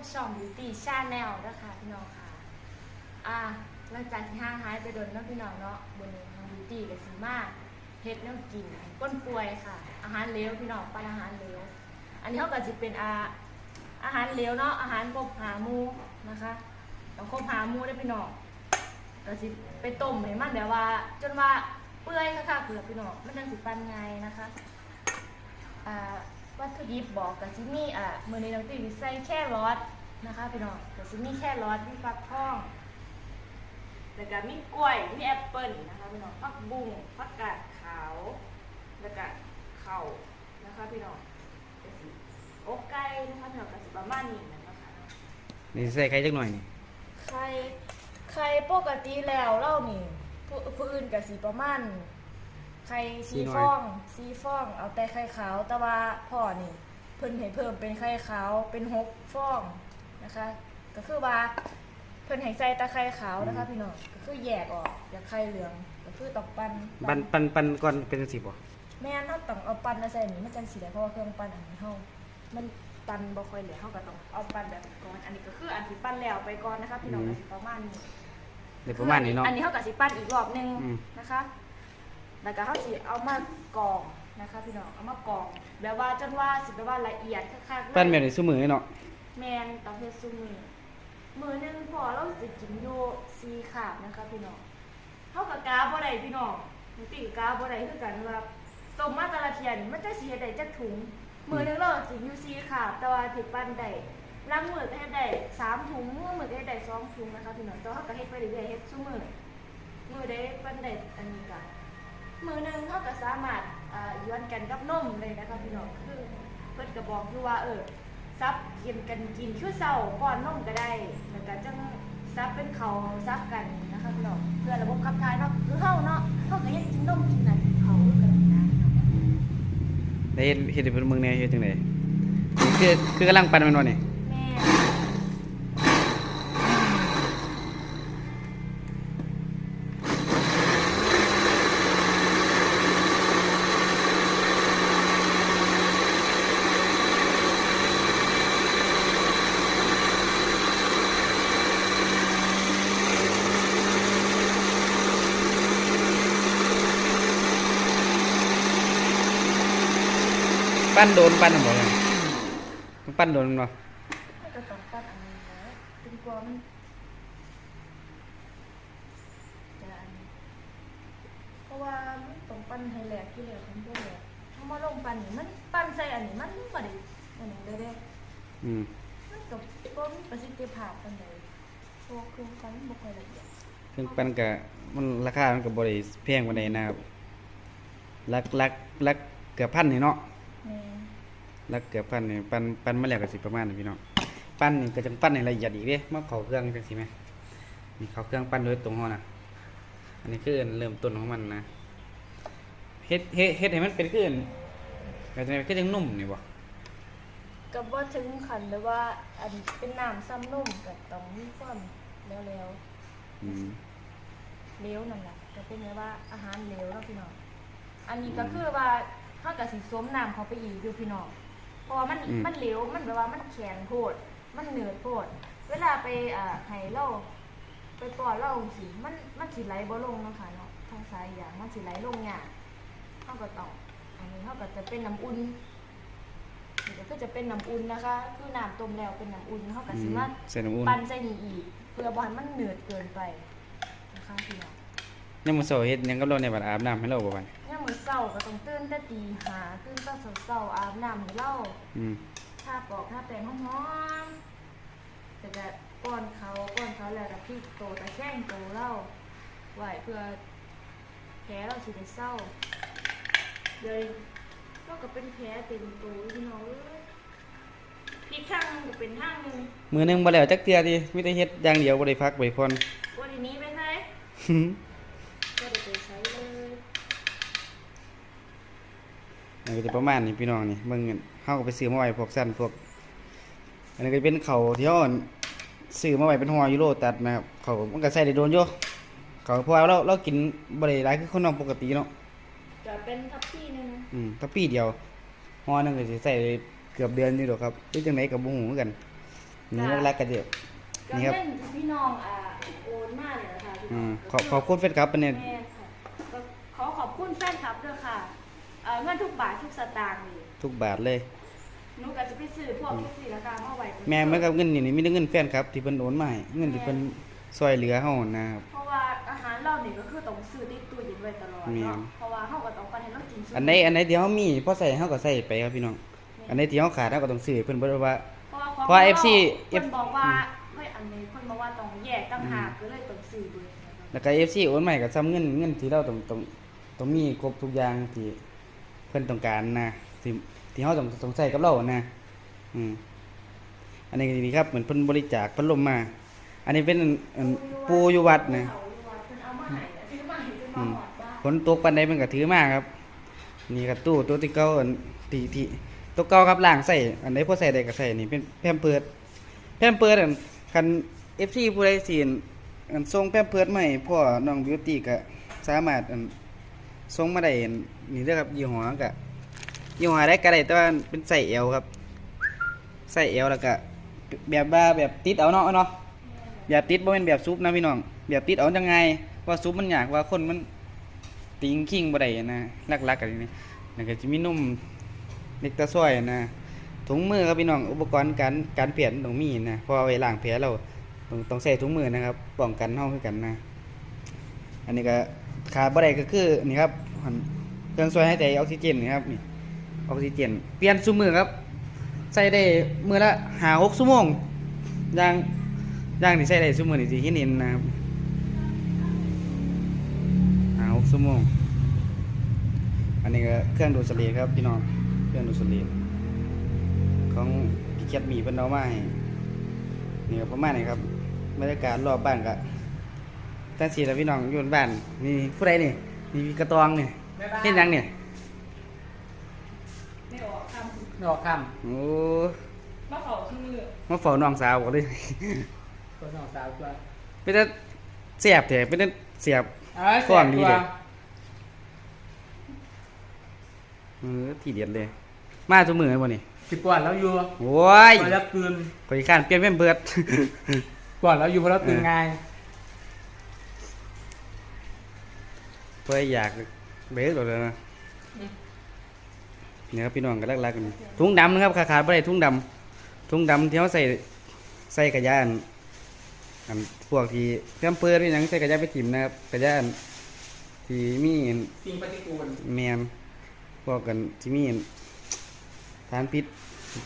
กช่อง Beauty Channel นะคะพี่น้องค่ะ อ่าหลังจากที่ห่างหายไปโดนเนาะพี่น้องเนาะบนนี้น้อง Beauty กับสีมากเฮ็ดแนวกินก้นป่วยค่ะ อาหารเหลวพี่น้องปันอาหารเหลว อันนี้เขาก็จะเป็นอาอาหารเหลวเนาะอาหารกบหามูนะคะต้องคบหามูได้พี่น้องก็สิไปต้มให้มันแบบว่า จนว่าเปื่อยค่ะๆเปลือพี่น้องมันจังสิปันไงนะคะอ่า วัตถุดิบบอกกับซิมี่อ่ามือในน้ำตีใส่แค่รอสนะคะพี่น้องกับซิมี่แค่รอสมีฟักทองแล้วก็มีกล้วยมีแอปเปิ้ลนะคะพี่น้องผักบุ้งผักกาดขาวแล้วก็เข่านะคะพี่น้องก็สิอกไก่นะคะพี่น้องก็สิประมาณนี้นะคะนี่ใส่ไข่จักหน่อยนี่ไข่ไข่ปกติแล้วเล่านี่ผู้ผู้อื่นกับสีประมาณ ไข่สีฟองสีฟอง เอาแต่ไข่ขาวแต่ว่าพ่อนี่ เพิ่นให้เพิ่มเป็นไข่ขาวเป็นหกฟองนะคะ ก็คือว่าเพิ่นให้ใส่แตะไข่ขาวนะคะพี่น้องก็คือแยกออกจากไข่เหลืองก็คือต้องปั้นปันปันปันก่อนเป็นจังซี่บ่แม่นเฮาต้องเอาปั้นมาใส่นี่มันจังสิได้เพราะว่าเครื่องปั้นอันนี้เฮามันปั้นบ่ค่อยเหลือเฮาก็ต้องเอาปั้นแบบนี้ก่อนอันนี้ก็คืออันที่ปั้นแล้วไปก่อนนะคะพี่น้องก็สิประมาณนี้เดี๋ยวประมาณนี้เนาะอันนี้เขากับสิปั้นอีกรอบหนึงอืมนะคะ แล้วก็เขาสิเอามากรองนะคะพี่น้องเอามากรองแบบว่าจนว่าสิแบบว่าละเอียดคักๆเลย ปั้นแบบนี้ซุมื้อเนาะแมนต้องเฮ็ดซุมือมือหนึงพอเราสิกินอยู่ซีขาบนะคะพี่น้องเฮากับกาบ่ได้พี่น้องหนูติกาบ่ได้คือกันว่าต้มมาแต่ละเทียนมันจะสิเฮ็ดได้จักถุง มือหนึงเรากินอยู่ซีขาบแต่ว่าที่ปั้นได้ล้างมือก็เฮ็ดได้สามถุงมือมือก็เฮ็ดได้สองถุงนะคะพี่น้องแต่ว่าเฮาก็เฮ็ดไปเรื่อยๆเฮ็ดซุมือมือได้ปั้นได้อันนี้ก็ มือหนึงเฮาก็สามารถอ่าย้อนกันกับนมเลยนะคะพี่น้องคือเพิ่นก็บอกอยู่ว่าเออซับกินกันกินคือเศร้าป้อนนมก็ได้แล้วก็จังซับเป็นเขาวซับกันนะคะพี่น้องเพื่อระบบขับถ่ายเนาะคือเฮาเนาะเฮาก็ยังกินนมกินนั่นกินเขาคือกันนะได้เฮ็ดเฮ็ดให้เพิ่นเบิ่งแหน่เฮ็ดจังไดนี่คือคือกำลังปั้นแมันบ่นี่ แม่ ปั้นโดนปั้นบ่เนี่ยมันปั้นโดนบ่มันก็ต้องปั้นอันนี้นะจนกว่ามันจะอันนี้เพราะว่ามันต้องปั้นให้แหลกที่แหลกของพวกแหลกเฮามาลงปั้นนี่มันปั้นใส่อันนี้มันบ่ได้อันนี้ได้เด้อืมมันก็บ่มีประสิทธิภาพปานใดเพราะว่าเครื่องปั้นบ่ค่อยละเอียดเครื่องปั้นก็มันราคามันก็บ่ได้แพงปานใดนะครับหลักหลักหลักเกือบพันนี่เนาะแม่นห ลักเกือบพันนี่ปั้นปั้นมาแล้วก็สิประมาณนี้พี่น้องปั้นนี่ก็จังปั้นให้ละเอียดอีกเด้มาเข้าเครื่องจังซี่แหมนี่เข้าเครื่องปั้นโดยตรงเฮานะอันนี้คืออันเริ่มต้นของมันนะเฮ็ดเฮ็ดเฮ็ดให้มันเป็นคืออันก็จังได๋คือจังนุ่มนี่บ่ก็บ่ถึงขั้นแบบว่าอันเป็นน้ำซ้ำนมก็ต้องมีความแล้วอืมๆเหลวนั่นแหละก็เป็นแบบว่าอาหารเหลวเนาะพี่น้องอันนี้ก็คือว่า เฮาก็สิสวมน้ำเข้าไปอีกอยู่พี่น้องเพราะว่ามันมันเหลวมันแบบว่ามันแข็งโพด มันเหนืดโพด เวลาไปอ่าให้เราไปป้อนเราสิมันมันสิไหลบ่ลงเนาะค่ะเนาะทางสายอย่างมันสิไหลลงยากเฮาก็ต้องอันนี้เฮาก็จะเป็นน้ำอุ่นนี่ก็คือจะเป็นน้ำอุ่นนะคะ คือน้ำต้มแล้วเป็นน้ำอุ่นเขาก็สิมา ใส่น้ำอุ่นปั่นใส่นี่อีกเพื่อบอให้มันเหนืดเกินไปนะคะพี่น้องยามมื้อเช้าเฮ็ดหยังกับเราในบัดอาบน้ำให้เราบ่บัดเนี่ ยามมื้อเช้าก็ต้องตื่นแต่ตีหาตื่นแต่เช้าๆอาบน้ำให้เราอืมทาปอกทาแป้งหอมๆแต่ก็ป้อนเขาป้อนเขาแล้วก็พริกโตตะแคงโตเราไว้เพื่อแผลเราสิได้เศร้าเดี๋ยวเราก็เป็นแผลเต็มตัวพี่น้องเอ้ยพริกข้างหนึงก็เป็นข้างหนึงมื้อหนึงบ่แล้วจักเทื่อติมีแต่เฮ็ดอย่างเดียวบ่ได้พักบ่ได้ผ่อนวันนี้ไปไหนก็ได้ไปใช้เลย มันก็จะประมาณนี้พี่น้องนี่เบิ่งเฮาก็ไปซื้อมาไว้พวกสั้นพวก อันนี้ก็เป็นข้าวที่เฮาซื้อมาไว้เป็นห่ออยู่โลตัดนะครับข้าวมันก็ใส่ได้โดนอยู่ข้าวเพราะว่าเราเรากินบ่ได้หลายคือคนนอกปกติเนาะจะเป็นทับพี่หนึงอืมถ้าปีเดียวห่อหนึงก็สิใส่ได้เกือบเดือนนี่ดอกครับหรือจังไดก็บ่ฮู้คือกันนี่แรกๆก็เดี๋ยวก็นี่ครับเล่นพี่น้องอ่าโอนมากเลยนะคะพี่อืน้องมขอบขอบคุณแฟนคลับเป็นเนี่ยแม่ค่ะก็ขอขอบคุณแฟนคลับด้วยค่ะ เอ่อเงินทุกบาททุกสตางค์นี่ทุกบาทเลยหนูก็จะไปซื้อพวกทุกสิ่งแล้วก็มาไว้แม่เหมื่อนกับเงินนี่นี่มีแต่เงินแฟนครับ ที่เพิ่นโอนมาให้เงินที่เพิ่นซอยเหลือเฮานะครับเพราะว่าอาหารเราเนี่ยก็คือต้องซื้อติดตู้เย็นไว้ตลอดแม่เนาะเพราะว่าเฮาก็ต้องการให้เรากินซุอันไหนอันไหนที่เฮามีพอใส่เฮาก็ใส่ไปครับพี่น้อง อันไหนที่เฮาขาดเฮาก็ต้องซื้อให้เพิ่นบ่ได้ว่าเพราะว่าเพราะว่า FC เพิ่นบอกว่าเฮ้ยอันนี้เพิ่นบอกว่าต้องแยกต่างหากก็เลยต้องซื้อเบิดนะคะแล้วก็ FC โอนมาให้ก็ซ้ำเงินเงินที่เราต้องต้องต้องมีครบทุกอย่างที่ เพิ่นต้องการนะที่ที่เฮาต้องต้องใช้กับเรานะอืมอันนี้ก็ดีครับเหมือนเพิ่นบริจาคพัดลมมา อันนี้เป็นอันปูอยู่วัดนะเอาอยู่วัดเพิ่นเอามาให้ซื้อมาให้จนมาหอดบ้านฝนตกปันใดมันก็ถือมาครับ นี่ก็ตู้ตัวที่เก่าอันที่ที่ตัวเก่าครับล่างใส่อันใดพอใส่ได้ก็ใส่นี่เป็นแพมเพิร์ดแพมเพิร์ดอันคัน FC ผู้ใดสิอันส่งแพมเพิร์ดมาให้พ่อน้องบิวตี้ก็สามารถอันส่งมาได้อั นี่เด้อครับยี่ห้อก็ยี่ห้อได้ก็ได้แต่ว่าเป็นใส่เอวครับ ใส่เอวแล้วก็แบบว่าแบบติดเอาเนาะเนาะแบบติดบ่แม่นแบบซุปนะพี่น้องแบบติดเอาจังไงว่าซุปมันยากว่าคนมันติงคิงบ่ได้นะลักๆกันนี่แล้วก็จะมีนุ่มเล็กตะซอยนะถุงมือครับพี่น้องอุปกรณ์การการเปลี่ยนต้องมีนะพอเอาไว้ล้างแผลเราต้องใส่ถุงมือนะครับป้องกันเฮาคือกันนะ อันนี้ก็ขาบ่ได้ก็คือนี่ครับ รื่องช่วยใหายใจออกซิเจนนะครับนี่ออกซิเจน เปลี่ยนซุมือครับ ใส่ได้มือละ5 6ชั่วโมงย่างย่างนี่ใส่ได้ซุมือนี่สิเห็นเห็นนะครับ5 6ชั่วโมงอันนี้ก็เครื่องดูดสลีครับพี่น้องเครื่องดูดสลีของพี่เคียดมีเป็นเอามาให้นี่ก็ประมาณนี้ครับบรรยากาศรอบบ้านก็ตั้งสีแล้วพี่น้องอยู่บนบ้านมีผู้ใดนี่มีพี่กระตองนี่ เห็นยังเนี่ยไม่ออกคำดอกคโอ้มาเฝ้าคือมาเฝ้าน้องสาวก็เลยำตัวน้องสาวตัวเป็นแต่เสียบแถเป็นแต่เสียบ เอ้ยก่อนดีตัวเลยเออทีเด็ดเลย มาทุกมือบ่นี่สิกว่าแล้วอยู่โอ้ยก่อนแล้วตื่นข่อยข้านเปลี่ยนเป็นเบิด ก่อนแล้วอยู่เพราะเราตื่นเออง่าย เพื่ออยาก เบสเลยนะเนี่ยครับพี่น้องกันรักๆกันถุงดำนะครับขาขาดไม่ได้ถุงดำถุงดำที่เขาใส่ใส่กระยาอันอันพวกที่เพื่อเพื่อนนี่ยังใส่กระยาไปถิ่มนะครับกระยาอันที่มีอันสิ่งปฏิกูลแมนพวกกันที่มีอันทานพิษ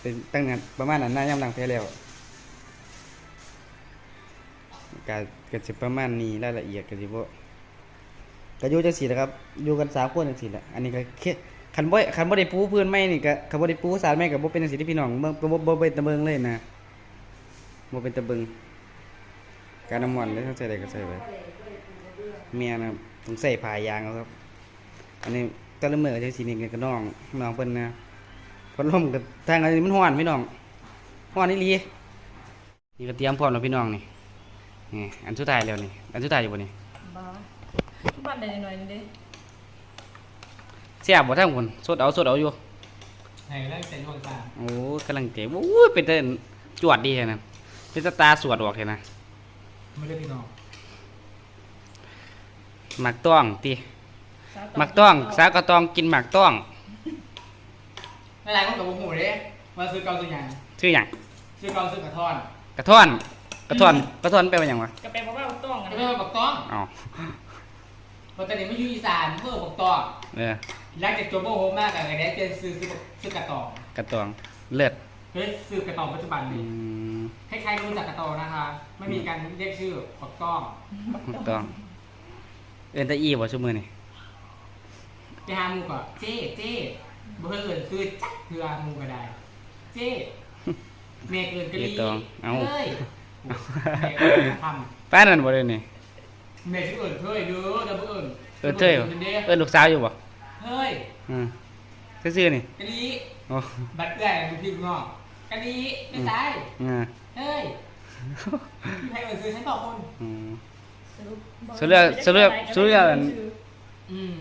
เป็นตั้งแต่ประมาณนั้นน่าย่ำหลังแพ้แล้วการก็จะประมาณนี้รายละเอียดก็สิบ่ ก็อยู่จังซี่แหละครับอยู่กันสามคนจังซี่แหละอันนี้ก็แค่คันบ่คันบ่ได้ปูพื้นไม้นี่ก็คันบ่ได้ปูสารไม้ก็บ่เป็นจังซี่ที่พี่น้องเบิ่งบ่บ่เป็นตะเบิงเลยนะบ่เป็นตะเบิงการน้ำมันเลยต้องใส่ได้ก็ใส่ไปเมียนะต้องใส่ผ้ายางครับ อันนี้ต่ละมื้อจังซี่นี่ก็น้องน้องเพิ่นนะพัดลมก็ทางอันนี้มันร้อนพี่น้องร้อนอีหลีนี่ก็เตรียมพร้อมแล้วพี่น้องนี่นี่อันสุดท้ายแล้วนี่อันสุดท้ายอยู่บ่นี่ บ้านใดหน่อยนึงเด้เสียบบ่ทั้งคนสดเอาสดเอาอยู่ไหนแรกเซ็นดวงตาโอ้กำลังเจ๋งโอ้ยเป็นแต่จวดดีแท้นะเป็นตาตาสวดออกแท้นะไม่ได้พี่น้องหมักต้องติหมักต้องสาวกระตองกินหมักต้องอะไรก็กับหมูเด้มาซื้อเกาซื้อหยังชื่อหยังซื้อเกาซื้อกระท่อน กระท่อน กระท่อน กระท่อนแปลว่าหยังวะก็เป็นเพราะว่าต้องกันไม่ใช่บักต้องอ๋อ เพราะตอนนี้ไม่อยู่อีสานเพื่อบักต้องเออหลังจากจบโบโฮมากกับไอ้เนี้ยเป็นซื้อซื้อซื้อกระตองกระตองเลือดเฮ้ยซื้อกระตองปัจจุบันอืนี่มคล้ายๆรู้จักกระตองนะคะ ไม่มีการเรียกชื่อบักต้องหมักต้อง เอิ้นแตะอี้บ่ซุมื้อนี่ไปหาหมูก่อนเจ๊เจ๊เบอร์เอิญซื้อจักเพื่อหมูก็ได้ เจ๊เมกเอิญกะเจ๊ลีตองเอ้าเฮ้ยเมกเอิญทป้านนั่นบ่เลยนี่ำเมกชื่อเอิญเฮ้ยเด้อเด้อเบอร์เอิญเอิ้นเท่ยบ่เด้อเอิ้นลูกสาวอยู่บ่เฮ้ยอืมซื่อๆนี่กะลีโอ้บัดเอื้อยมึงพี่มึงงอกกะลีไม่ใช่อ่าเฮ้ยพี่ไทยเอิญซื้อฉันต่อคนอืมสรุปสรุปแล้วสรุปแล้วสรุปแล้วอันอืม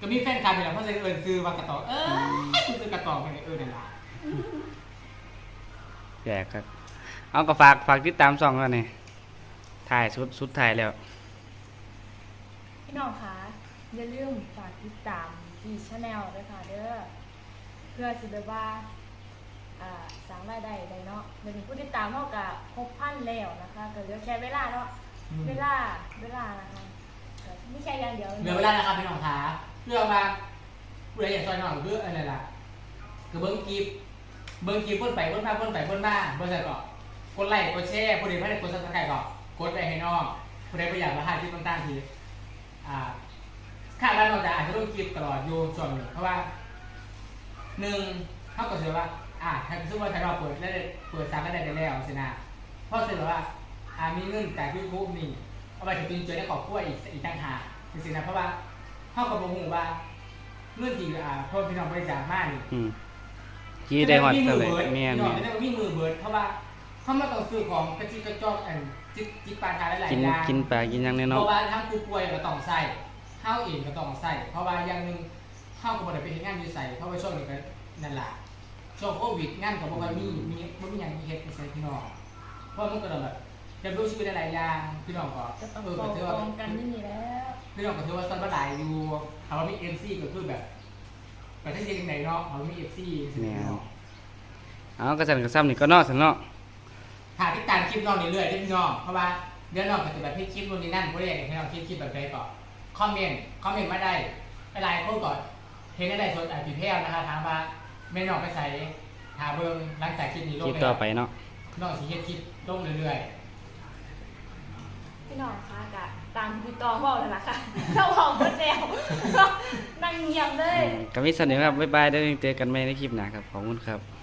ก็มีแฟนคลับอยู่แล้วเพราะฉะนั้นเอิญซื้อว่ากระตองเอ้ยคุณซื้อกระตองไปเลยเออนั่นแหละแจกครับ เอาก็ฝากฝากติดตามช่องแล้วนี่ ถ่ายสุดสุดถ่ายแล้ว พี่น้องคะอย่าลืมฝากติดตามดีชาแนลด้วยค่ะเด้อเพื่อสิแบบว่าอ่าสร้างรายได้ได้เนาะเดี๋ยวนี้ผู้ติดตามเท่ากับหกพันแล้วนะคะก็เหลือแค่เวลาเนาะอืม เวลาเวลานะคะก็ไม่ใช่อย่างเดียวเหลือเวลานะครับพี่น้องคะเรื่องว่าผู้ใดอยากซอยน้องเรื่องอะไรล่ะคือเบิ้งกีบเบิ้งกีบพ่นไปพ่นมาพ่นไปพ่นมาเบิ้งใส่ก็กดไลค์กดแชร์ผู้ใดไม่ได้กดซับสไครต์ก็ กดไปให้น้องผู้ใดไม่อยากมาหาที่ต่างๆทีอ่าค่าร้านเราจะอาจจะต้องกีบตลอดอยู่ช่วงนี้เพราะว่าหนึ่งเขาก็เชื่อว่าอ่าถ้าสมมติว่าถ้าเราเปิดได้เปิดซ้ำได้ได้แล้วสินะเพราะเชื่อว่าอ่ามีเงินจากยูทูบนี่เอาไปถึงจุนเจอได้ขอบกล้วยอีกอีกต่างหากจริงๆนะเพราะว่าเขากับผมว่าเงื่อนที่อ่าโทษพี่น้องบริจาคมากนี่อืมกี่ได้ฮอดเท่าไหร่แม่แม่นพี่น้องแม่นไม่ได้มีมือเบิร์ดเพราะว่า เขามาต้องซื้อของกระจิกกระจอกอันจิกจิกปลาทานหลายกินๆอย่างกินปลากินหยังแน่เพเนาะราะว่าทั้งผู้ป่วยก็ต้องใส่เข้าเองก็ต้องใส่เพราะว่าอย่างหนึงเข้ากับบริไปเฮ็ดงานอยู่ใส่เพราะว่าช่วงนี้ก็นั่นแหละช่วงโควิดงานกับบ่ค่อยมีมีบ่มีหยังเฮ็ดใส่พี่น้องเพราะมันก็ต้องแบบจะรู้ชีวิตหลายๆอย่างพี่น้องก็จะต้องเออฟก็องถือว่าฟองกันนี่นี่แล้วพี่น้องก็ถือว่าซ้อนบ่หลายอยู่ถามว่ามี MC ก็คือแบบแต่ถ้าจริงไหนเนาะเขามี FC สิพี่น้องเอากระสันกระซ้ำนี่ก็เนอสันเนาะ หาติดตามคลิปน้องเรื่อยๆได้พี่น้องเพราะว่าเดี๋ยวน้องก็จะแบบให้คลิปนู่นนี่นั่นบ่ได้อยากให้น้องคิดคลิปแบบใดก็คอมเมนต์คอมเมนต์มาได้หลายๆคนก็เห็นได้สดอะพี่แพ้วนะคะถามว่าแม่น้องไปใส่หาเบิ่งหลังจากคลิปนี้ลคงลิปไปต่อแล้วไปเนาะน้องสิเฮ็ดคลิปลงเรื่อยพี่น้องคะกะตามพี่ตองบอกนั่นแหละค่ะเจ้าของคนแนวนั่งเงียบเลยอืมก็มีเสนอครับบ๊ายบายได้วเจอกันใหม่ในคลิปหน้าครับขอบคุณครับๆ